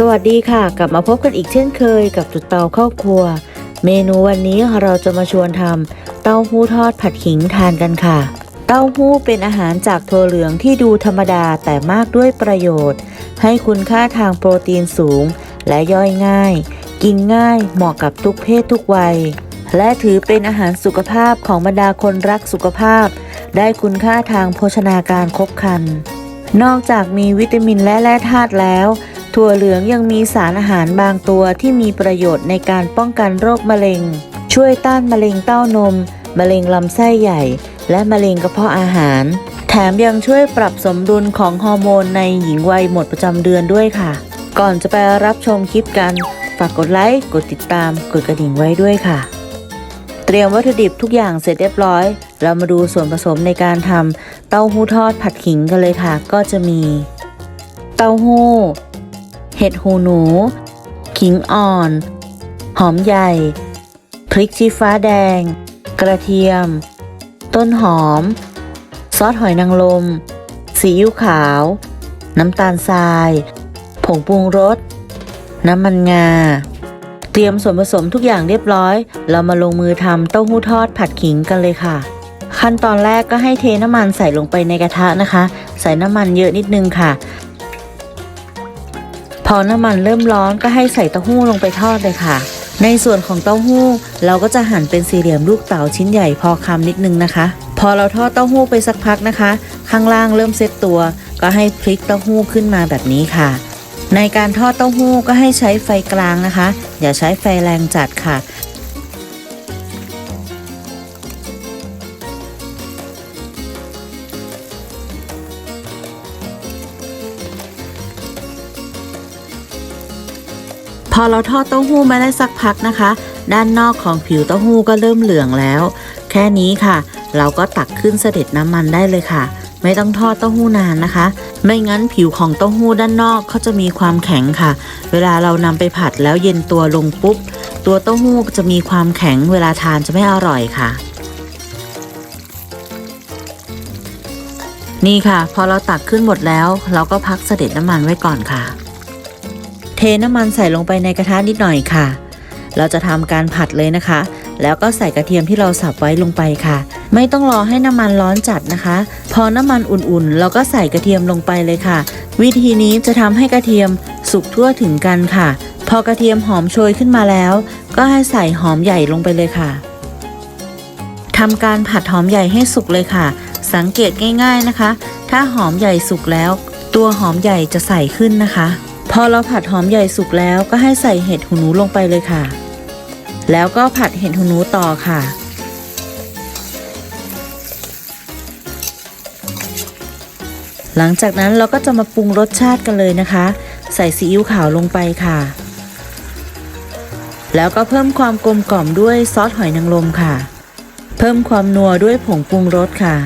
สวัสดีค่ะ กลับมาพบกันอีกเช่นเคยกับจุดเตาเข้าครัว เมนูวันนี้เราจะมาชวนทำเต้าหู้ทอดผัดขิงทานกันค่ะ เต้าหู้เป็นอาหารจากถั่วเหลืองที่ดูธรรมดาแต่มากด้วยประโยชน์ ให้คุณค่าทางโปรตีนสูง และย่อยง่าย กินง่ายเหมาะกับทุกเพศทุกวัย และถือเป็นอาหารสุขภาพของบรรดาคนรักสุขภาพ ได้คุณค่าทางโภชนาการครบครันนอกจากมีวิตามินและแร่ธาตุแล้ว ถั่วเหลืองยังมีสารอาหารบางตัวที่มีประโยชน์ในการป้องกันโรคมะเร็ง ช่วยต้านมะเร็งเต้านม มะเร็งลำไส้ใหญ่ และมะเร็งกระเพาะอาหาร แถมยังช่วยปรับสมดุลของฮอร์โมนในหญิงวัยหมดประจำเดือนด้วยค่ะ ก่อนจะไปรับชมคลิปกัน ฝากกดไลค์ กดติดตาม กดกระดิ่งไว้ด้วยค่ะ เตรียมวัตถุดิบทุกอย่างเสร็จเรียบร้อย เรามาดูส่วนผสมในการทำเต้าหู้ทอดผัดขิงกันเลยค่ะ ก็จะมี เต้าหู้ เห็ดหูหนู ขิงอ่อน หอมใหญ่ พริกชี้ฟ้าแดง กระเทียม ต้นหอม ซอสหอยนางรมซีอิ๊วขาว น้ำตาลทราย ผงปรุงรส น้ำมันงา เตรียมส่วนผสมทุกอย่างเรียบร้อย เรามาลงมือทำเต้าหู้ทอดผัดขิงกันเลยค่ะขั้นตอนแรกก็ให้เทน้ำมันใส่ลงไปในกระทะนะคะ ใส่น้ำมันเยอะนิดนึงค่ะ พอน้ำมันเริ่มร้อนก็ให้ใส่เต้าหู้ลงไปทอดเลยค่ะ ในส่วนของเต้าหู้ เราก็จะหั่นเป็นสี่เหลี่ยมลูกเต๋าชิ้นใหญ่พอคำนิดนึงนะคะ พอเราทอดเต้าหู้ไปสักพักนะคะ ข้างล่างเริ่มเซตตัว ก็ให้พลิกเต้าหู้ขึ้นมาแบบนี้ค่ะ ในการทอดเต้าหู้ก็ให้ใช้ไฟกลางนะคะ อย่าใช้ไฟแรงจัดค่ะ อเราทอดเต้าหู้มาได้สักพักนะคะ ด้านนอกของผิวเต้าหู้ก็เริ่มเหลืองแล้ว แค่นี้ค่ะ เราก็ตักขึ้นเสด็จน้ำมันได้เลยค่ะ ไม่ต้องทอดเต้าหู้นานนะคะ ไม่งั้นผิวของเต้าหู้ด้านนอกเขาจะมีความแข็งค่ะ เวลาเรานำไปผัดแล้วเย็นตัวลงปุ๊บ ตัวเต้าหู้จะมีความแข็งเวลาทานจะไม่อร่อยค่ะนี่ค่ะ พอเราตักขึ้นหมดแล้ว เราก็พักเสด็จน้ำมันไว้ก่อนค่ะ เทน้ำมันใส่ลงไปในกระทะนิดหน่อยค่ะ เราจะทำการผัดเลยนะคะ แล้วก็ใส่กระเทียมที่เราสับไว้ลงไปค่ะ ไม่ต้องรอให้น้ำมันร้อนจัดนะคะ พอน้ำมันอุ่นๆ เราก็ใส่กระเทียมลงไปเลยค่ะ วิธีนี้จะทำให้กระเทียมสุกทั่วถึงกันค่ะ พอกระเทียมหอมโชยขึ้นมาแล้ว ก็ให้ใส่หอมใหญ่ลงไปเลยค่ะทำการผัดหอมใหญ่ให้สุกเลยค่ะ สังเกตง่าย ๆนะคะ ถ้าหอมใหญ่สุกแล้ว ตัวหอมใหญ่จะใสขึ้นนะคะ อเราผัดหอมใหญ่สุกแล้วก็ให้ใส่เห็ดหูหนูลงไปเลยค่ะ แล้วก็ผัดเห็ดหูหนูต่อค่ะ หลังจากนั้นเราก็จะมาปรุงรสชาติกันเลยนะคะ ใส่ซีอิ๊วขาวลงไปค่ะ แล้วก็เพิ่มความกลมกล่อมด้วยซอสหอยนางรมค่ะ เพิ่มความนัวด้วยผงปรุงรสค่ะ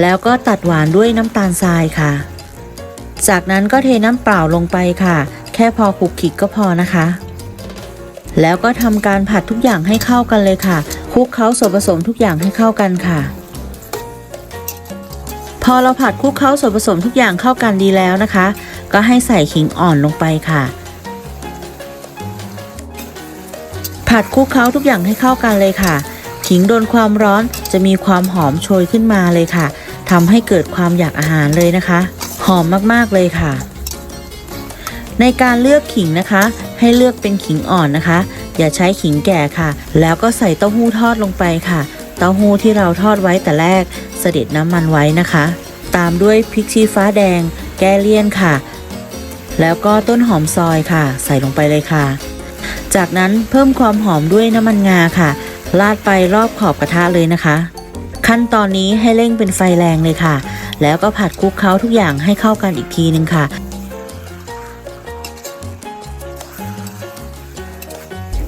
แล้วก็ตัดหวานด้วยน้ำตาลทรายค่ะ จากนั้นก็เทน้ำเปล่าลงไปค่ะ แค่พอคลุกคลิกก็พอนะคะ แล้วก็ทำการผัดทุกอย่างให้เข้ากันเลยค่ะคลุกเคล้าส่วนผสมทุกอย่างให้เข้ากันค่ะ พอเราผัดคลุกเคล้าส่วนผสมทุกอย่างเข้ากันดีแล้วนะคะ ก็ให้ใส่ขิงอ่อนลงไปค่ะ ผัดคลุกเคล้าทุกอย่างให้เข้ากันเลยค่ะขิงโดนความร้อนจะมีความหอมโชยขึ้นมาเลยค่ะทำให้เกิดความอยากอาหารเลยนะคะ หอมมากๆเลยค่ะ ในการเลือกขิงนะคะ ให้เลือกเป็นขิงอ่อนนะคะ อย่าใช้ขิงแก่ค่ะ แล้วก็ใส่เต้าหู้ทอดลงไปค่ะ เต้าหู้ที่เราทอดไว้แต่แรก เสด็จน้ำมันไว้นะคะ ตามด้วยพริกชี้ฟ้าแดง แก้เลี่ยนค่ะ แล้วก็ต้นหอมซอยค่ะ ใส่ลงไปเลยค่ะ จากนั้นเพิ่มความหอมด้วยน้ำมันงาค่ะราดไปรอบขอบกระทะเลยนะคะ ขั้นตอนนี้ให้เร่งเป็นไฟแรงเลยค่ะ แล้วก็ผัดคลุกเคล้าทุกอย่างให้เข้ากันอีกทีนึงค่ะ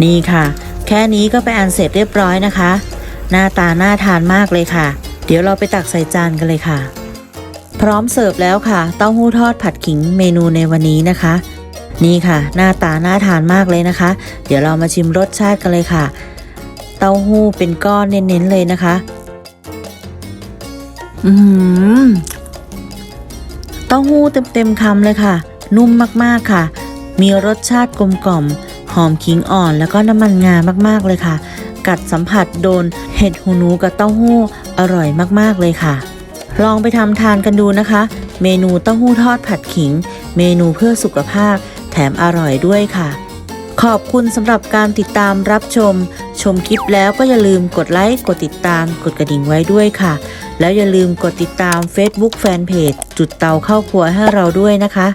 นี่ค่ะ แค่นี้ก็ไปอันเสร็จเรียบร้อยนะคะ หน้าตาน่าทานมากเลยค่ะ เดี๋ยวเราไปตักใส่จานกันเลยค่ะ พร้อมเสิร์ฟแล้วค่ะ เต้าหู้ทอดผัดขิงเมนูในวันนี้นะคะ นี่ค่ะ หน้าตาน่าทานมากเลยนะคะ เดี๋ยวเรามาชิมรสชาติกันเลยค่ะ เต้าหู้เป็นก้อนเน้นๆเลยนะคะ อืมเต้าหู้เต็มๆคำเลยค่ะ นุ่มมากๆค่ะ มีรสชาติกลมกล่อม หอมขิงอ่อนแล้วก็น้ำมันงามากๆเลยค่ะ กัดสัมผัสโดนเห็ดหูหนูกับเต้าหู้อร่อยมากๆเลยค่ะ ลองไปทำทานกันดูนะคะ เมนูเต้าหู้ทอดผัดขิง เมนูเพื่อสุขภาพ แถมอร่อยด้วยค่ะ ขอบคุณสำหรับการติดตามรับชม ชมคลิปแล้วก็อย่าลืมกดไลค์กดติดตามกดกระดิ่งไว้ด้วยค่ะ แล้วอย่าลืมกดติดตาม Facebook Fanpage จุดเตาเข้าครัวให้เราด้วยนะคะ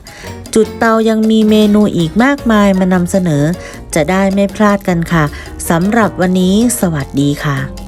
จุดเตายังมีเมนูอีกมากมายมานำเสนอ จะได้ไม่พลาดกันค่ะสำหรับวันนี้ สวัสดีค่ะ